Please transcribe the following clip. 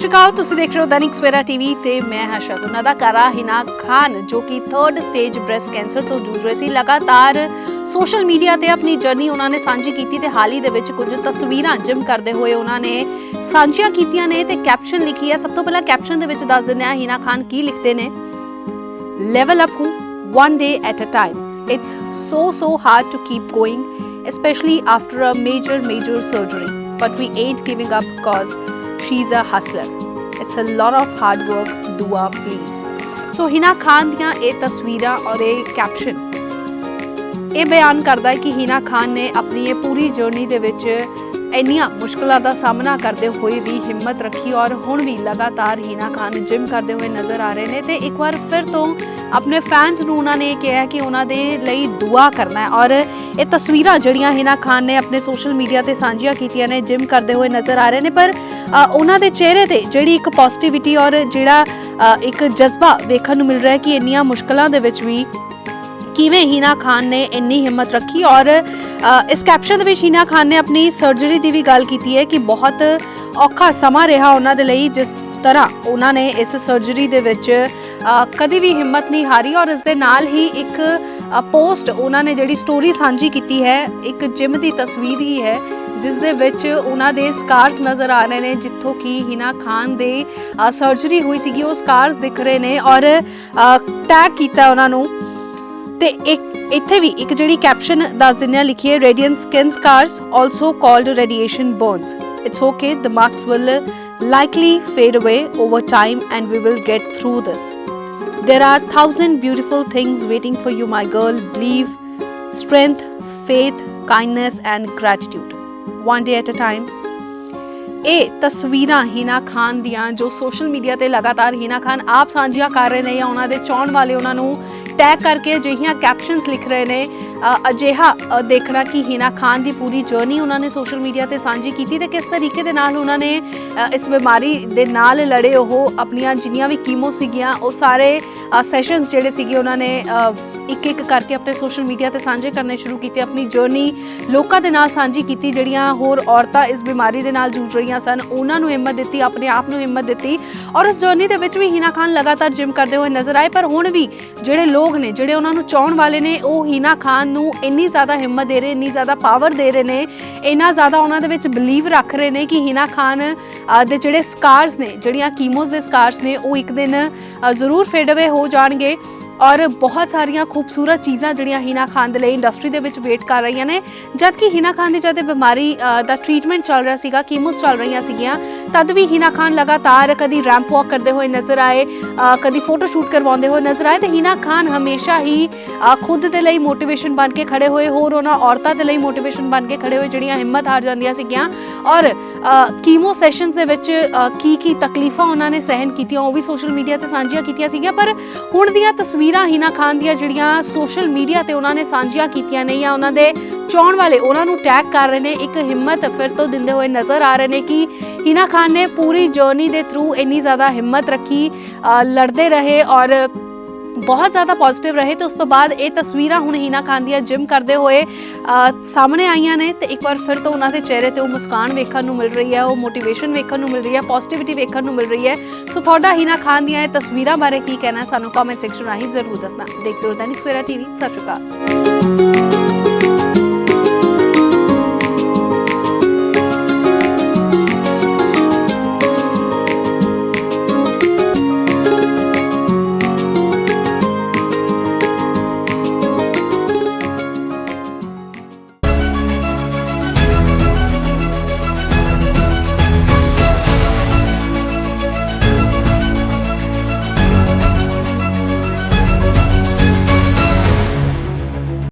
ਸ਼੍ਰੀ ਅਕਾਲ ਤੁਸੀਂ ਦੇਖ ਰਹੇ ਹੋ ਦੈਨਿਕ ਸਵੇਰਾ ਟੀਵੀ ਤੇ ਮੈਂ ਹਾਂ ਸ਼ਗੁਨ ਅਦਾਕਾਰਾ ਹਿਨਾ ਖਾਨ ਜੋ ਕਿ 3rd ਸਟੇਜ ਬ੍ਰੈਸਟ ਕੈਂਸਰ ਤੋਂ ਜੂਝ ਰਹੀ ਸੀ ਲਗਾਤਾਰ ਸੋਸ਼ਲ ਮੀਡੀਆ ਤੇ ਆਪਣੀ ਜਰਨੀ ਉਹਨਾਂ ਨੇ ਸਾਂਝੀ ਕੀਤੀ ਤੇ ਹਾਲ ਹੀ ਦੇ ਵਿੱਚ ਕੁਝ ਤਸਵੀਰਾਂ ਜਿਮ ਕਰਦੇ ਹੋਏ ਉਹਨਾਂ ਨੇ ਸਾਂਝੀਆਂ ਕੀਤੀਆਂ ਨੇ ਤੇ ਕੈਪਸ਼ਨ ਲਿਖੀ ਹੈ ਸਭ ਤੋਂ ਪਹਿਲਾਂ ਕੈਪਸ਼ਨ ਦੇ ਵਿੱਚ ਦੱਸ ਦਿੰਦੇ ਹਾਂ ਹਿਨਾ ਖਾਨ ਕੀ ਲਿਖਦੇ ਨੇ ਲੈਵਲ ਅਪ हूँ one day at a time. It's so so hard to keep going, especially after a major major surgery. But we ain't giving up cause she's a hustler. It's a lot of hard work. Dua, please. So Hina Khan ਦੀਆਂ ਇਹ ਤਸਵੀਰਾਂ ਔਰ ਇਹ caption ਇਹ ਬਿਆਨ ਕਰਦਾ ਹੈ ਕਿ ਹਿਨਾ ਖਾਨ ਨੇ ਆਪਣੀ ਇਹ ਪੂਰੀ ਜਰਨੀ ਦੇ ਵਿੱਚ ਇੰਨੀਆਂ ਮੁਸ਼ਕਲਾਂ ਦਾ ਸਾਹਮਣਾ ਕਰਦੇ ਹੋਏ ਵੀ ਹਿੰਮਤ ਰੱਖੀ ਔਰ ਹੁਣ ਵੀ ਲਗਾਤਾਰ ਹੀਨਾ ਖਾਨ ਜਿਮ ਕਰਦੇ ਹੋਏ ਨਜ਼ਰ ਆ ਰਹੇ ਨੇ ਤੇ ਇੱਕ ਵਾਰ ਫਿਰ ਤੋਂ ਆਪਣੇ ਫੈਨਸ ਨੂੰ ਉਹਨਾਂ ਨੇ ਕਿਹਾ ਕਿ ਉਹਨਾਂ ਦੇ ਲਈ ਦੁਆ ਕਰਨਾ ਹੈ ਔਰ ਇਹ ਤਸਵੀਰਾਂ ਜਿਹੜੀਆਂ ਹਿਨਾ ਖਾਨ ਨੇ ਆਪਣੇ ਸੋਸ਼ਲ ਮੀਡੀਆ ਤੇ ਸਾਂਝੀਆਂ ਕੀਤੀਆਂ ਨੇ, ਜਿਮ ਕਰਦੇ ਹੋਏ ਨਜ਼ਰ ਆ ਰਹੇ ਨੇ, ਪਰ ਉਹਨਾਂ ਦੇ ਚਿਹਰੇ ਤੇ ਜਿਹੜੀ ਇੱਕ ਪੋਜ਼ਿਟਿਵਿਟੀ ਔਰ ਜਿਹੜਾ ਇੱਕ ਜਜ਼ਬਾ ਵੇਖਣ ਨੂੰ ਮਿਲ ਰਿਹਾ ਹੈ ਕਿ ਇੰਨੀਆਂ ਮੁਸ਼ਕਲਾਂ ਦੇ ਵਿੱਚ ਵੀ ਕਿਵੇਂ ਹੀਨਾ ਖਾਨ ਨੇ ਇੰਨੀ ਹਿੰਮਤ ਰੱਖੀ ਔਰ ਇਸ ਕੈਪਸ਼ਨ ਦੇ ਵਿੱਚ ਹੀਨਾ ਖਾਨ ਨੇ ਆਪਣੀ ਸਰਜਰੀ ਦੀ ਵੀ ਗੱਲ ਕੀਤੀ ਹੈ ਕਿ ਬਹੁਤ ਔਖਾ ਸਮਾਂ ਰਿਹਾ ਉਹਨਾਂ ਦੇ ਲਈ ਜਿਸ ਤਰ੍ਹਾਂ ਉਹਨਾਂ ਨੇ ਇਸ ਸਰਜਰੀ ਦੇ ਵਿੱਚ ਅ, ਕਦੀ ਵੀ ਹਿੰਮਤ ਨਹੀਂ ਹਾਰੀ ਔਰ ਇਸ ਦੇ ਨਾਲ ਹੀ ਇੱਕ ਪੋਸਟ ਉਹਨਾਂ ਨੇ ਜਿਹੜੀ ਸਟੋਰੀ ਸਾਂਝੀ ਕੀਤੀ ਹੈ ਇੱਕ ਜਿਮ ਦੀ ਤਸਵੀਰ ਹੀ ਹੈ ਜਿਸ ਦੇ ਵਿੱਚ ਉਹਨਾਂ ਦੇ ਸਕਾਰਸ ਨਜ਼ਰ ਆ ਰਹੇ ਨੇ ਜਿੱਥੋਂ ਕਿ ਹਿਨਾ ਖਾਨ ਦੇ ਸਰਜਰੀ ਹੋਈ ਸੀਗੀ ਉਹ ਸਕਾਰਸ ਦਿਖ ਰਹੇ ਨੇ ਔਰ ਟੈਗ ਕੀਤਾ ਉਹਨਾਂ ਨੂੰ। ਤੇ ਇੱਕ ਇੱਥੇ ਵੀ ਇੱਕ ਜਿਹੜੀ ਕੈਪਸ਼ਨ ਦੱਸ ਦਿੰਨੇ ਆ ਲਿਖੀ ਹੈ radiation skin scars also called radiation burns it's okay the marks will likely fade away over time and we will get through this There are thousand beautiful things waiting for you, my girl. Believe, strength, faith, kindness, and gratitude. One day at a time. ਇਹ ਤਸਵੀਰਾਂ ਹਿਨਾ ਖਾਨ ਦੀਆਂ ਜੋ social media ਤੇ ਲਗਾਤਾਰ ਹਿਨਾ ਖਾਨ ਆਪ ਸਾਂਝੀਆਂ ਕਰ ਰਹੇ ਨੇ ਜਾਂ ਉਹਨਾਂ ਦੇ ਚਾਹਣ ਵਾਲੇ ਉਹਨਾਂ ਨੂੰ ਟੈਗ ਕਰਕੇ ਅਜਿਹੀਆਂ ਕੈਪਸ਼ਨਸ ਲਿਖ ਰਹੇ ਨੇ। ਅਜਿਹਾ ਦੇਖਣਾ ਕਿ ਹਿਨਾ ਖਾਨ ਦੀ ਪੂਰੀ ਜਰਨੀ ਉਹਨਾਂ ਨੇ ਸੋਸ਼ਲ ਮੀਡੀਆ ਤੇ ਸਾਂਝੀ ਕੀਤੀ ਤੇ ਕਿਸ ਤਰੀਕੇ ਦੇ ਨਾਲ ਉਹਨਾਂ ਨੇ ਇਸ ਬਿਮਾਰੀ ਦੇ ਨਾਲ ਲੜੇ ਉਹ ਆਪਣੀਆਂ ਜਿੰਨੀਆਂ ਵੀ ਕੀਮੋ ਸੀਗੀਆਂ, ਉਹ ਸਾਰੇ ਸੈਸ਼ਨਸ ਜਿਹੜੇ ਸੀਗੇ ਉਹਨਾਂ ਨੇ ਇੱਕ ਇੱਕ ਕਰਕੇ ਆਪਣੇ ਸੋਸ਼ਲ ਮੀਡੀਆ ਤੇ ਸਾਂਝੇ ਕਰਨੇ ਸ਼ੁਰੂ ਕੀਤੇ, ਆਪਣੀ ਜਰਨੀ ਲੋਕਾਂ ਦੇ ਨਾਲ ਸਾਂਝੀ ਕੀਤੀ, ਜਿਹੜੀਆਂ ਹੋਰ ਔਰਤਾਂ ਇਸ ਬਿਮਾਰੀ ਦੇ ਨਾਲ ਜੂਝ ਰਹੀਆਂ ਸਨ, ਉਹਨਾਂ ਨੂੰ ਹਿੰਮਤ ਦਿੱਤੀ, ਆਪਣੇ ਆਪ ਨੂੰ ਹਿੰਮਤ ਦਿੱਤੀ ਔਰ ਉਸ ਜਰਨੀ ਦੇ ਵਿੱਚ ਵੀ ਹੀਨਾ ਖਾਨ ਲਗਾਤਾਰ ਜਿਮ ਕਰਦੇ ਹੋਏ ਨਜ਼ਰ ਆਏ, ਪਰ ਹੁਣ ਵੀ ਜਿਹੜੇ ਲੋਕ ਨੇ, ਜਿਹੜੇ ਉਹਨਾਂ ਨੂੰ ਚਾਹਣ ਵਾਲੇ ਨੇ, ਉਹ ਹੀਨਾ ਖਾਨ ਨੂੰ ਇੰਨੀ ਜ਼ਿਆਦਾ ਹਿੰਮਤ ਦੇ ਰਹੇ, ਇੰਨੀ ਜ਼ਿਆਦਾ ਪਾਵਰ ਦੇ ਰਹੇ ਨੇ, ਇੰਨਾ ਜ਼ਿਆਦਾ ਉਹਨਾਂ ਦੇ ਵਿੱਚ ਬਲੀਵ ਰੱਖ ਰਹੇ ਨੇ ਕਿ ਹਿਨਾ ਖਾਨ ਦੇ ਜਿਹੜੇ ਸਕਾਰਸ ਨੇ, ਜਿਹੜੀਆਂ ਕੀਮੋਸ ਦੇ ਸਕਾਰਸ ਨੇ, ਉਹ ਇੱਕ ਦਿਨ ਜ਼ਰੂਰ ਫੇਡ ਅਵੇ ਹੋ ਜਾਣਗੇ। ਔਰ ਬਹੁਤ ਸਾਰੀਆਂ ਖੂਬਸੂਰਤ ਚੀਜ਼ਾਂ ਜਿਹੜੀਆਂ ਹੀਨਾ ਖਾਨ ਦੇ ਲਈ ਇੰਡਸਟਰੀ ਦੇ ਵਿੱਚ ਵੇਟ ਕਰ ਰਹੀਆਂ ਨੇ। ਜਦ ਕਿ ਹਿਨਾ ਖਾਨ ਦੀ ਜਦ ਇਹ ਬਿਮਾਰੀ ਦਾ ਟ੍ਰੀਟਮੈਂਟ ਚੱਲ ਰਿਹਾ ਸੀਗਾ ਕੀਮੋਸ ਚੱਲ ਰਹੀਆਂ ਸੀਗੀਆਂ, ਤਦ ਵੀ ਹੀਨਾ ਖਾਨ ਲਗਾਤਾਰ ਕਦੀ ਰੈਂਪ ਵਾਕ ਕਰਦੇ ਹੋਏ ਨਜ਼ਰ ਆਏ ਕਦੀ ਫੋਟੋ ਸ਼ੂਟ ਕਰਵਾਉਂਦੇ ਹੋਏ ਨਜ਼ਰ ਆਏ, ਤੇ ਹੀਨਾ ਖਾਨ ਹਮੇਸ਼ਾ ਹੀ ਖੁਦ ਦੇ ਲਈ ਮੋਟੀਵੇਸ਼ਨ ਬਣ ਕੇ ਖੜੇ ਹੋਏ, ਹੋਰ ਉਹਨਾਂ ਔਰਤਾਂ ਦੇ ਲਈ ਮੋਟੀਵੇਸ਼ਨ ਬਣ ਕੇ ਖੜੇ ਹੋਏ ਜਿਹੜੀਆਂ ਹਿੰਮਤ ਹਾਰ ਜਾਂਦੀਆਂ ਸੀਗੀਆਂ। ਔਰ ਕੀਮੋ ਸੈਸ਼ਨਸ ਦੇ ਵਿੱਚ ਕੀ ਕੀ ਤਕਲੀਫਾਂ ਉਹਨਾਂ ਨੇ ਸਹਿਨ ਕੀਤੀਆਂ, ਉਹ ਵੀ ਸੋਸ਼ਲ ਮੀਡੀਆ ਤੇ ਸਾਂਝੀਆਂ ਕੀਤੀਆਂ ਸੀਗੀਆਂ, ਪਰ ਹੁਣ ਦੀਆਂ ਤਸਵੀਰਾਂ ਹਿਨਾ ਖਾਨ ਦੀਆਂ ਜਿਹੜੀਆਂ ਸੋਸ਼ਲ ਮੀਡੀਆ ਤੇ ਉਹਨਾਂ ਨੇ ਸਾਂਝੀਆਂ ਕੀਤੀਆਂ ਨੇ ਜਾਂ ਉਹਨਾਂ ਦੇ ਚਾਹਣ ਵਾਲੇ ਉਹਨਾਂ ਨੂੰ ਟੈਗ ਕਰ ਰਹੇ ਨੇ, ਇੱਕ ਹਿੰਮਤ ਫਿਰ ਤੋਂ ਦਿੰਦੇ ਹੋਏ ਨਜ਼ਰ ਆ ਰਹੇ ਨੇ ਕਿ ਹਿਨਾ ਖਾਨ ਨੇ ਪੂਰੀ ਜਰਨੀ ਦੇ ਥਰੂ ਇੰਨੀ ਜ਼ਿਆਦਾ ਹਿੰਮਤ ਰੱਖੀ ਲੜਦੇ ਰਹੇ ਔਰ ਬਹੁਤ ਜ਼ਿਆਦਾ ਪੋਜ਼ਿਟਿਵ ਰਹੇ ਤੇ ਉਸ ਤੋਂ ਬਾਅਦ ਇਹ ਤਸਵੀਰਾਂ ਹੁਣ ਹੀਨਾ ਖਾਨ ਦੀਆਂ ਜਿਮ ਕਰਦੇ ਹੋਏ ਸਾਹਮਣੇ ਆਈਆਂ ਨੇ ਤੇ ਇੱਕ ਵਾਰ ਫਿਰ ਤੋਂ ਉਹਨਾਂ ਦੇ ਚਿਹਰੇ ਤੇ ਉਹ ਮੁਸਕਾਨ ਵੇਖਣ ਨੂੰ ਮਿਲ ਰਹੀ ਹੈ, ਉਹ ਮੋਟੀਵੇਸ਼ਨ ਵੇਖਣ ਨੂੰ ਮਿਲ ਰਹੀ ਹੈ ਪੋਜ਼ਿਟਿਵਿਟੀ ਵੇਖਣ ਨੂੰ ਮਿਲ ਰਹੀ ਹੈ। ਸੋ ਤੁਹਾਡਾ ਹੀਨਾ ਖਾਨ ਦੀਆਂ ਇਹ ਤਸਵੀਰਾਂ ਬਾਰੇ ਕੀ ਕਹਿਣਾ ਸਾਨੂੰ ਕਮੈਂਟ ਸੈਕਸ਼ਨ ਰਾਹੀਂ ਜ਼ਰੂਰ ਦੱਸਣਾ। ਦੇਖਦੇ ਰਹੋ ਦੈਨਿਕ ਸਵੇਰਾ ਟੀਵੀ ਸਤਿ ਸ਼੍ਰੀ ਅਕਾਲ।